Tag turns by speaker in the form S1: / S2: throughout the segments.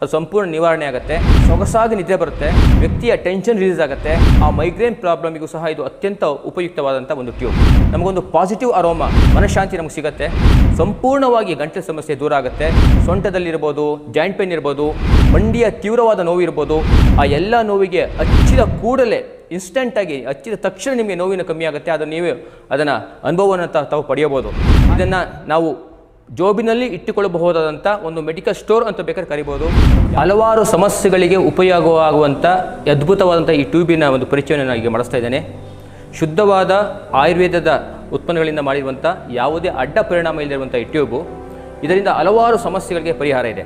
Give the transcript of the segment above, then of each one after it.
S1: ಅದು ಸಂಪೂರ್ಣ ನಿವಾರಣೆ ಆಗುತ್ತೆ. ಸೊಗಸಾಗಿ ನಿದ್ದೆ ಬರುತ್ತೆ. ವ್ಯಕ್ತಿಯ ಟೆನ್ಷನ್ ರಿಲೀಸ್ ಆಗುತ್ತೆ. ಆ ಮೈಗ್ರೇನ್ ಪ್ರಾಬ್ಲಮಿಗೂ ಸಹ ಇದು ಅತ್ಯಂತ ಉಪಯುಕ್ತವಾದಂಥ ಒಂದು ಟ್ಯೂಬ್ ನಮಗೊಂದು ಪಾಸಿಟಿವ್ ಅರೋಮ ಮನಃಶಾಂತಿ ನಮಗೆ ಸಿಗುತ್ತೆ. ಸಂಪೂರ್ಣವಾಗಿ ಗಂಟಲ ಸಮಸ್ಯೆ ದೂರ ಆಗುತ್ತೆ. ಸೊಂಟದಲ್ಲಿರ್ಬೋದು ಜಾಯಿಂಟ್ ಪೇನ್ ಇರ್ಬೋದು, ಮಂಡಿಯ ತೀವ್ರವಾದ ನೋವು ಇರ್ಬೋದು, ಆ ಎಲ್ಲ ನೋವಿಗೆ ಹಚ್ಚಿದ ಕೂಡಲೇ ಇನ್ಸ್ಟೆಂಟಾಗಿ ಹಚ್ಚಿದ ತಕ್ಷಣ ನಿಮಗೆ ನೋವಿನ ಕಮ್ಮಿ ಆಗುತ್ತೆ. ಅದನ್ನು ನೀವು ಅದನ್ನು ಅನುಭವವನ್ನು ತಾವು ಪಡೆಯಬೋದು. ಇದನ್ನು ನಾವು ಜೋಬಿನಲ್ಲಿ ಇಟ್ಟುಕೊಳ್ಳಬಹುದಾದಂಥ ಒಂದು ಮೆಡಿಕಲ್ ಸ್ಟೋರ್ ಅಂತ ಬೇಕಾದ್ರೆ ಕರಿಬೋದು. ಹಲವಾರು ಸಮಸ್ಯೆಗಳಿಗೆ ಉಪಯೋಗವಾಗುವಂಥ ಅದ್ಭುತವಾದಂಥ ಈ ಟ್ಯೂಬಿನ ಒಂದು ಪರಿಚಯವನ್ನು ನಾನು ಈಗ ಮಾಡಿಸ್ತಾ ಇದ್ದೇನೆ. ಶುದ್ಧವಾದ ಆಯುರ್ವೇದದ ಉತ್ಪನ್ನಗಳಿಂದ ಮಾಡಿರುವಂಥ ಯಾವುದೇ ಅಡ್ಡ ಪರಿಣಾಮ ಇಲ್ಲದಿರುವಂಥ ಈ ಟ್ಯೂಬು. ಇದರಿಂದ ಹಲವಾರು ಸಮಸ್ಯೆಗಳಿಗೆ ಪರಿಹಾರ ಇದೆ.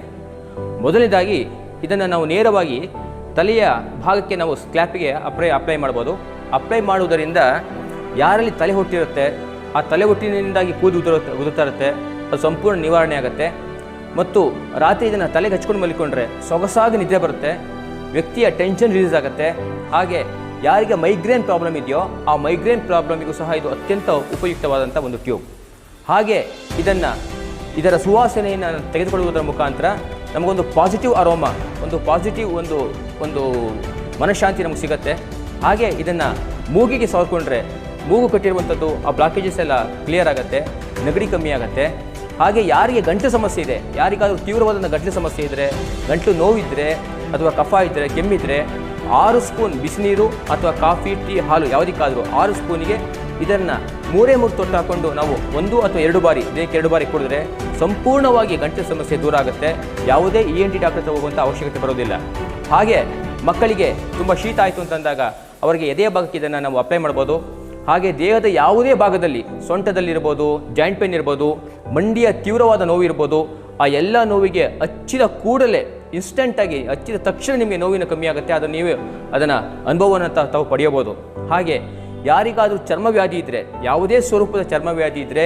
S1: ಮೊದಲನೇದಾಗಿ ಇದನ್ನು ನಾವು ನೇರವಾಗಿ ತಲೆಯ ಭಾಗಕ್ಕೆ ನಾವು ಸ್ಕ್ಲ್ಯಾಪಿಗೆ ಅಪ್ಲೈ ಅಪ್ಲೈ ಮಾಡ್ಬೋದು. ಅಪ್ಲೈ ಮಾಡುವುದರಿಂದ ಯಾರಲ್ಲಿ ತಲೆ ಹುಟ್ಟಿರುತ್ತೆ, ಆ ತಲೆ ಹುಟ್ಟಿನಿಂದಾಗಿ ಕೂದು ಉದುರುತ್ತೆ ಉದುರ್ತಾ ಇರುತ್ತೆ. ಅದು ಸಂಪೂರ್ಣ ನಿವಾರಣೆ ಆಗುತ್ತೆ. ಮತ್ತು ರಾತ್ರಿ ಇದನ್ನು ತಲೆಗೆ ಹಚ್ಕೊಂಡು ಮಲ್ಕೊಂಡ್ರೆ ಸೊಗಸಾಗಿ ನಿದ್ದೆ ಬರುತ್ತೆ, ವ್ಯಕ್ತಿಯ ಟೆನ್ಷನ್ ರಿಲೀಸ್ ಆಗುತ್ತೆ. ಹಾಗೆ ಯಾರಿಗೆ ಮೈಗ್ರೇನ್ ಪ್ರಾಬ್ಲಮ್ ಇದೆಯೋ ಆ ಮೈಗ್ರೇನ್ ಪ್ರಾಬ್ಲಮಿಗೂ ಸಹ ಇದು ಅತ್ಯಂತ ಉಪಯುಕ್ತವಾದಂಥ ಒಂದು ಟ್ಯೂಬ್ ಹಾಗೆ ಇದನ್ನು ಇದರ ಸುವಾಸನೆಯನ್ನು ತೆಗೆದುಕೊಳ್ಳುವುದರ ಮುಖಾಂತರ ನಮಗೊಂದು ಪಾಸಿಟಿವ್ ಅರೋಮ ಒಂದು ಪಾಸಿಟಿವ್ ಒಂದು ಒಂದು ಮನಃಶಾಂತಿ ನಮಗೆ ಸಿಗುತ್ತೆ. ಹಾಗೆ ಇದನ್ನು ಮೂಗಿಗೆ ಸವರ್ಕೊಂಡ್ರೆ ಮೂಗು ಕಟ್ಟಿರುವಂಥದ್ದು ಆ ಬ್ಲಾಕೇಜಸ್ ಎಲ್ಲ ಕ್ಲಿಯರ್ ಆಗುತ್ತೆ, ನೆಗಡಿ ಕಮ್ಮಿ ಆಗುತ್ತೆ. ಹಾಗೆ ಯಾರಿಗೆ ಗಂಟಲು ಸಮಸ್ಯೆ ಇದೆ, ಯಾರಿಗಾದರೂ ತೀವ್ರವಾದ ಗಂಟಲು ಸಮಸ್ಯೆ ಇದ್ದರೆ ಗಂಟಲು ನೋವಿದ್ದರೆ ಅಥವಾ ಕಫ ಇದ್ದರೆ ಕೆಮ್ಮಿದ್ರೆ ಆರು ಸ್ಪೂನ್ ಬಿಸಿನೀರು ಅಥವಾ ಕಾಫಿ, ಟೀ, ಹಾಲು ಯಾವುದಕ್ಕಾದರೂ ಆರು ಸ್ಪೂನಿಗೆ ಇದನ್ನು ಮೂರೇ ಮೂರು ತೊಟ್ಟು ಹಾಕ್ಕೊಂಡು ನಾವು ಒಂದು ಅಥವಾ ಎರಡು ಬಾರಿ ದೇಹಕ್ಕೆ ಎರಡು ಬಾರಿ ಕುಡಿದ್ರೆ ಸಂಪೂರ್ಣವಾಗಿ ಗಂಟಲು ಸಮಸ್ಯೆ ದೂರ ಆಗುತ್ತೆ. ಯಾವುದೇ ಇ ಎನ್ ಟಿ ಡಾಕ್ಟರ್ ಹೋಗುವಂಥ ಅವಶ್ಯಕತೆ ಬರೋದಿಲ್ಲ ಹಾಗೆ ಮಕ್ಕಳಿಗೆ ತುಂಬ ಶೀತ ಆಯಿತು ಅಂತಂದಾಗ ಅವರಿಗೆ ಎದೆಯ ಭಾಗಕ್ಕೆ ಇದನ್ನು ನಾವು ಅಪ್ಲೈ ಮಾಡ್ಬೋದು. ಹಾಗೆ ದೇಹದ ಯಾವುದೇ ಭಾಗದಲ್ಲಿ ಸೊಂಟದಲ್ಲಿರ್ಬೋದು ಜಾಯಿಂಟ್ ಪೇನ್ ಇರ್ಬೋದು, ಮಂಡಿಯ ತೀವ್ರವಾದ ನೋವು ಇರ್ಬೋದು, ಆ ಎಲ್ಲ ನೋವಿಗೆ ಹಚ್ಚಿದ ಕೂಡಲೇ ಇನ್ಸ್ಟೆಂಟಾಗಿ ಹಚ್ಚಿದ ತಕ್ಷಣ ನಿಮಗೆ ನೋವಿನ ಕಮ್ಮಿ ಆಗುತ್ತೆ. ಅದನ್ನು ನೀವು ಅದನ್ನು ಅನುಭವವನ್ನು ತಾವು ಪಡೆಯಬೋದು ಹಾಗೆ ಯಾರಿಗಾದರೂ ಚರ್ಮವ್ಯಾಧಿ ಇದ್ದರೆ ಯಾವುದೇ ಸ್ವರೂಪದ ಚರ್ಮವ್ಯಾಧಿ ಇದ್ದರೆ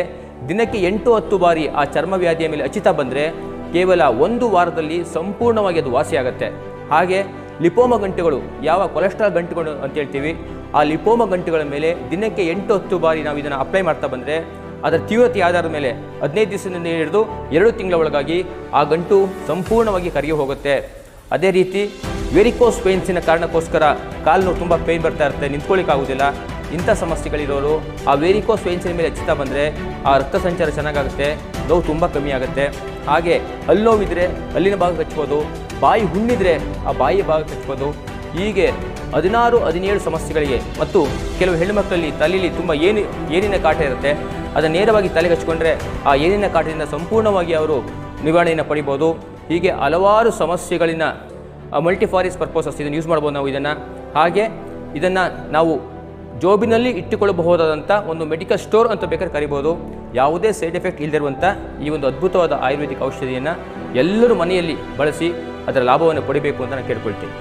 S1: ದಿನಕ್ಕೆ ಎಂಟು ಹತ್ತು ಬಾರಿ ಆ ಚರ್ಮವ್ಯಾಧಿಯ ಮೇಲೆ ಹಚ್ಚಿತಾ ಬಂದರೆ, ಕೇವಲ ಒಂದು ವಾರದಲ್ಲಿ ಸಂಪೂರ್ಣವಾಗಿ ಅದು ವಾಸಿಯಾಗುತ್ತೆ. ಹಾಗೆ ಲಿಪೋಮ ಗಂಟುಗಳು, ಯಾವ ಕೊಲೆಸ್ಟ್ರಾಲ್ ಗಂಟುಗಳು ಅಂತ ಹೇಳ್ತೀವಿ ಆ ಲಿಪೋಮ ಗಂಟುಗಳ ಮೇಲೆ ದಿನಕ್ಕೆ ಎಂಟು ಹತ್ತು ಬಾರಿ ನಾವು ಇದನ್ನು ಅಪ್ಲೈ ಮಾಡ್ತಾ ಬಂದರೆ ಅದರ ತೀವ್ರತೆ ಆಧಾರದ ಮೇಲೆ ಹದಿನೈದು ದಿವಸದಿಂದ ಹಿಡಿದು ಎರಡು ತಿಂಗಳ ಒಳಗಾಗಿ ಆ ಗಂಟು ಸಂಪೂರ್ಣವಾಗಿ ಕರಗಿ ಹೋಗುತ್ತೆ. ಅದೇ ರೀತಿ ವೆರಿಕೋಸ್ ಪೇನ್ಸಿನ ಕಾರಣಕ್ಕೋಸ್ಕರ ಕಾಲು ನೋವು ತುಂಬ ಪೇನ್ ಬರ್ತಾ ಇರುತ್ತೆ ನಿಂತ್ಕೊಳ್ಳಿಕ್ಕಾಗೋದಿಲ್ಲ ಇಂಥ ಸಮಸ್ಯೆಗಳಿರೋರು ಆ ವೆರಿಕೋಸ್ ಪೇನ್ಸಿನ ಮೇಲೆ ಹೆಚ್ಚುತ್ತಾ ಬಂದರೆ ಆ ರಕ್ತ ಸಂಚಾರ ಚೆನ್ನಾಗಾಗುತ್ತೆ, ನೋವು ತುಂಬ ಕಮ್ಮಿ ಆಗುತ್ತೆ. ಹಾಗೆ ಹಲ್ಲು ನೋವಿದ್ರೆ ಹಲ್ಲಿನ ಭಾಗಕ್ಕೆ ಹಚ್ಬೋದು ಬಾಯಿ ಹುಣ್ಣಿದ್ರೆ ಆ ಬಾಯಿ ಭಾಗಕ್ಕೆ ಹಚ್ಬೋದು ಹೀಗೆ ಹದಿನಾರು, ಹದಿನೇಳು ಸಮಸ್ಯೆಗಳಿಗೆ ಮತ್ತು ಕೆಲವು ಹೆಣ್ಣುಮಕ್ಕಳಲ್ಲಿ ತಲೆಯಲ್ಲಿ ತುಂಬ ಏನು ಏನಿನ ಕಾಟ ಇರುತ್ತೆ, ಅದನ್ನು ನೇರವಾಗಿ ತಲೆಗೆ ಹಚ್ಕೊಂಡ್ರೆ ಆ ಏನಿನ ಕಾಟದಿಂದ ಸಂಪೂರ್ಣವಾಗಿ ಅವರು ನಿವಾರಣೆಯನ್ನು ಪಡಿಬೋದು. ಹೀಗೆ ಹಲವಾರು ಸಮಸ್ಯೆಗಳಿನ ಮಲ್ಟಿಫಾರಿಸ್ ಪರ್ಪಸಸ್ ಇದನ್ನು ಯೂಸ್ ಮಾಡ್ಬೋದು ನಾವು ಇದನ್ನು. ಹಾಗೆ ಇದನ್ನು ನಾವು ಜೋಬಿನಲ್ಲಿ ಇಟ್ಟುಕೊಳ್ಳಬಹುದಾದಂಥ ಒಂದು ಮೆಡಿಕಲ್ ಸ್ಟೋರ್ ಅಂತ ಬೇಕಾದ್ರೆ ಕರಿಬೋದು. ಯಾವುದೇ ಸೈಡ್ ಎಫೆಕ್ಟ್ ಇಲ್ಲದಿರುವಂಥ ಈ ಒಂದು ಅದ್ಭುತವಾದ ಆಯುರ್ವೇದಿಕ್ ಔಷಧಿಯನ್ನು ಎಲ್ಲರೂ ಮನೆಯಲ್ಲಿ ಬಳಸಿ ಅದರ ಲಾಭವನ್ನು ಪಡಿಬೇಕು ಅಂತ ನಾನು ಕೇಳ್ಕೊಳ್ತೀನಿ.